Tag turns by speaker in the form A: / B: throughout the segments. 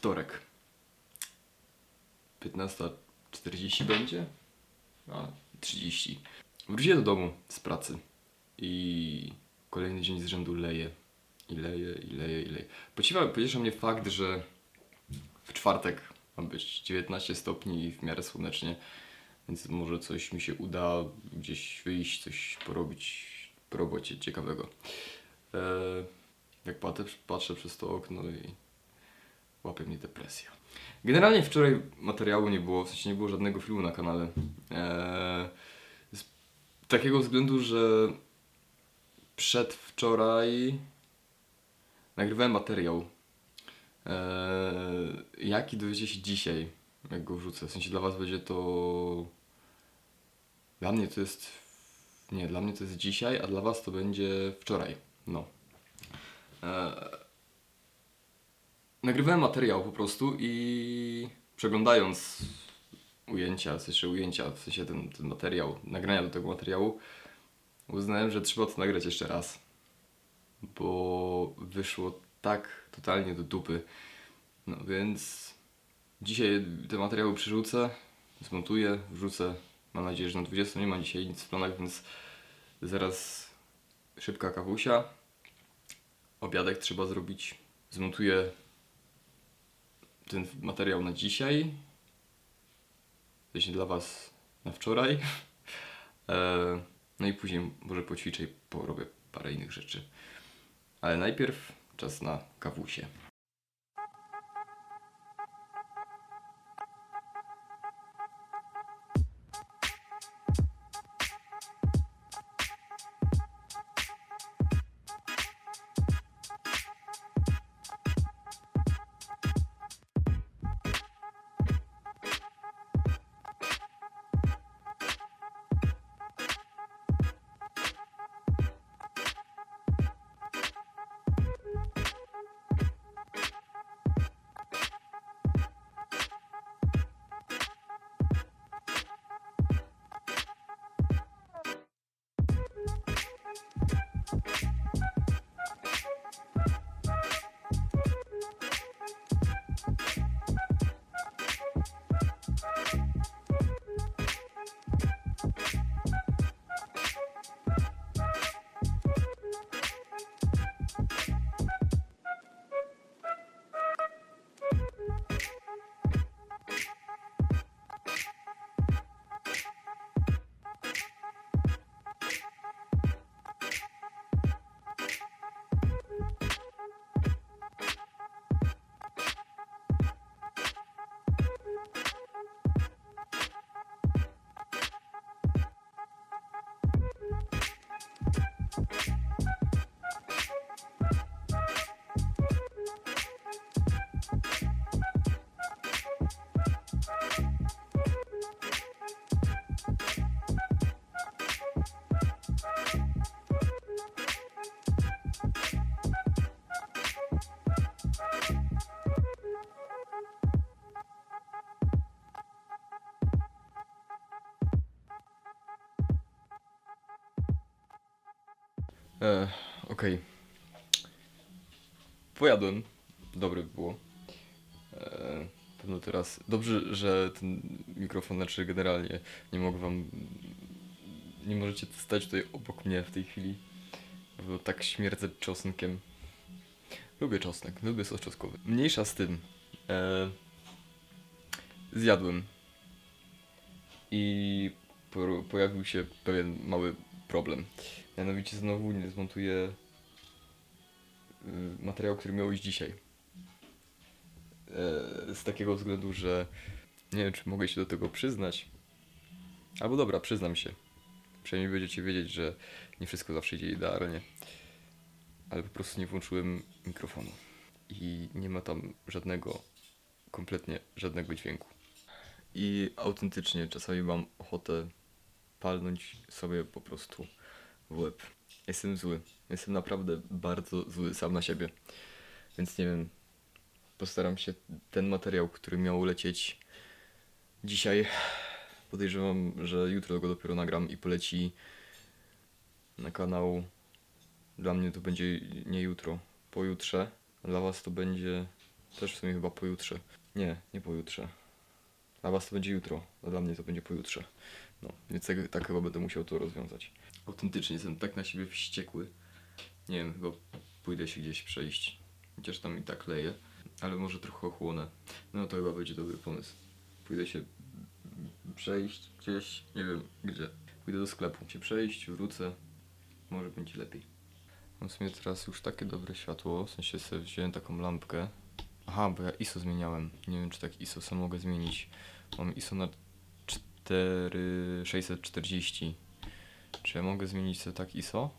A: wtorek. 15.40 będzie? A, 30. Wróciłem do domu z pracy i kolejny dzień z rzędu leje. I leje, i leje, i leje. Pociesza, pociesza mnie fakt, że w czwartek ma być 19 stopni i w miarę słonecznie, więc może coś mi się uda gdzieś wyjść, coś porobić po robocie ciekawego. Eee, jak patrzę, patrzę przez to okno i łapie mnie depresja. Generalnie wczoraj materiału nie było, w sensie nie było żadnego filmu na kanale. Eee, z takiego względu, że przedwczoraj nagrywałem materiał. Eee, jaki dowiecie się dzisiaj, jak go wrzucę. W sensie dla was będzie to... Dla mnie to jest... Nie, dla mnie to jest dzisiaj, a dla was to będzie wczoraj. No. Eee, nagrywałem materiał po prostu i przeglądając ujęcia, w sensie ujęcia, w sensie ten, ten materiał, nagrania do tego materiału, uznałem, że trzeba to nagrać jeszcze raz. Bo wyszło tak totalnie do dupy. No więc dzisiaj te materiały przerzucę, zmontuję, wrzucę. Mam nadzieję, że na 20 nie ma dzisiaj nic w planach, więc zaraz szybka kawusia. Obiadek trzeba zrobić. Zmontuję ten materiał na dzisiaj. W dla Was na wczoraj. E, No i później może poćwiczę i porobię parę innych rzeczy. Ale najpierw czas na kawusie. E, Okej. Pojadłem. Dobre było. E, pewno teraz. Dobrze, że ten mikrofon, znaczy generalnie nie mogę wam. Nie możecie stać tutaj obok mnie w tej chwili. Bo tak śmierdzę czosnkiem. Lubię czosnek, lubię sos czosnkowy. Mniejsza z tym. E, zjadłem. I po, pojawił się pewien mały problem. Mianowicie znowu nie zmontuję y, materiał, który miał iść dzisiaj. E, z takiego względu, że nie wiem, czy mogę się do tego przyznać. Albo dobra, przyznam się. Przynajmniej będziecie wiedzieć, że nie wszystko zawsze idzie idealnie. Ale po prostu nie włączyłem mikrofonu. I nie ma tam żadnego, kompletnie żadnego dźwięku. I autentycznie czasami mam ochotę palnąć sobie po prostu w łeb. Jestem zły. Jestem naprawdę bardzo zły sam na siebie. Więc nie wiem. Postaram się ten materiał, który miał lecieć dzisiaj. Podejrzewam, że jutro go dopiero nagram i poleci na kanał. Dla mnie to będzie nie jutro, pojutrze. Dla Was to będzie Też w sumie chyba pojutrze. Nie, nie pojutrze. Dla was to będzie jutro, a dla mnie to będzie pojutrze. No, więc tak, tak chyba będę musiał to rozwiązać. Autentycznie jestem tak na siebie wściekły. Nie wiem, chyba pójdę się gdzieś przejść. Chociaż tam i tak leje. Ale może trochę ochłonę. No to chyba będzie dobry pomysł. Pójdę się przejść gdzieś, nie wiem gdzie. Pójdę do sklepu, się przejść, wrócę. Może będzie lepiej. Mam w sumie teraz już takie dobre światło, w sensie sobie wziąłem taką lampkę. Aha, bo ja ISO zmieniałem. Nie wiem czy tak ISO sam mogę zmienić. Mam ISO na 4640. Czy ja mogę zmienić sobie tak ISO?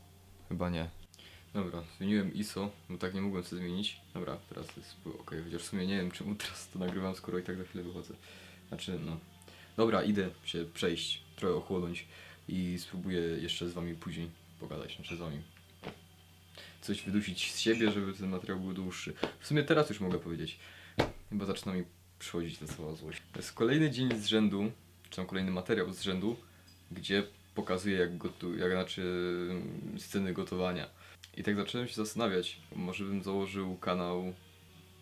A: Chyba nie. Dobra, zmieniłem ISO, bo tak nie mogłem sobie zmienić. Dobra, teraz jest ok, chociaż w sumie nie wiem czemu teraz to nagrywam, skoro i tak za chwilę wychodzę. Znaczy, no. Dobra, idę się przejść, trochę ochłonąć i spróbuję jeszcze z wami później pogadać, znaczy z wami. Coś wydusić z siebie, żeby ten materiał był dłuższy. W sumie teraz już mogę powiedzieć. Chyba zaczyna mi przychodzić ta cała złość. To jest kolejny dzień z rzędu, czy tam kolejny materiał z rzędu, gdzie pokazuję jak jak znaczy sceny gotowania. I tak zacząłem się zastanawiać, może bym założył kanał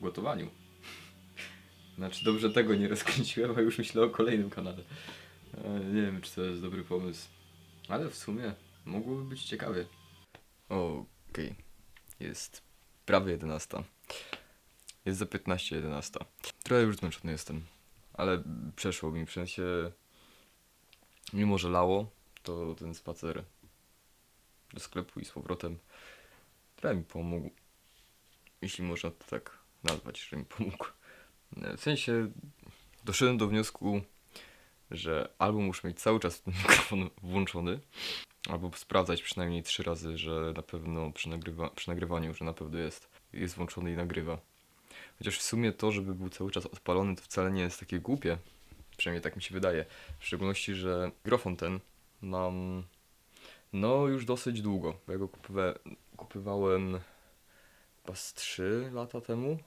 A: gotowaniu. Znaczy dobrze tego nie rozkręciłem, a już myślę o kolejnym kanale. E, Nie wiem, czy to jest dobry pomysł. Ale w sumie mogłoby być ciekawie. Okej. Jest prawie 11. Jest za 15 11. Trochę już zmęczony jestem. Ale przeszło mi, w sensie... Mimo, że lało, to ten spacer do sklepu i z powrotem trochę mi pomógł. Jeśli można to tak nazwać, że mi pomógł. W sensie doszedłem do wniosku, że albo muszę mieć cały czas ten mikrofon włączony, albo sprawdzać przynajmniej trzy razy, że na pewno przy, nagrywa, przy nagrywaniu, że na pewno jest, jest włączony i nagrywa. Chociaż w sumie to, żeby był cały czas odpalony, to wcale nie jest takie głupie. Przynajmniej tak mi się wydaje. W szczególności, że mikrofon ten mam no już dosyć długo. Bo ja go kupywa, kupywałem chyba z 3 lata temu.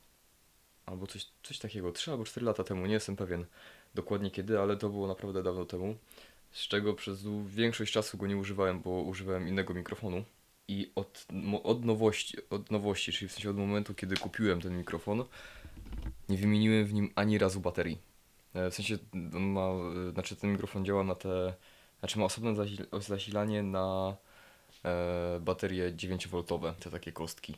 A: Albo coś, coś takiego, 3 albo 4 lata temu, nie jestem pewien dokładnie kiedy, ale to było naprawdę dawno temu. Z czego przez większość czasu go nie używałem, bo używałem innego mikrofonu. I od, od, nowości, od nowości, czyli w sensie od momentu, kiedy kupiłem ten mikrofon, nie wymieniłem w nim ani razu baterii. E, W sensie ma, e, znaczy ten mikrofon działa na te, znaczy ma osobne zasil- zasilanie na e, baterie 9V, te takie kostki.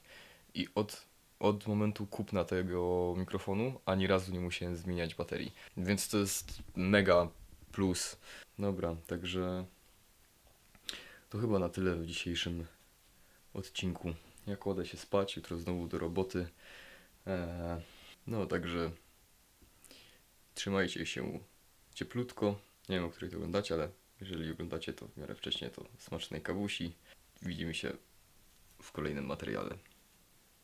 A: I od, od momentu kupna tego mikrofonu ani razu nie musiałem zmieniać baterii. Więc to jest mega plus. Dobra, także to chyba na tyle w dzisiejszym odcinku. Ja kładę się spać, jutro znowu do roboty. Eee, no także trzymajcie się cieplutko. Nie wiem, o której to oglądacie, ale jeżeli oglądacie to w miarę wcześniej, to smacznej kawusi. Widzimy się w kolejnym materiale.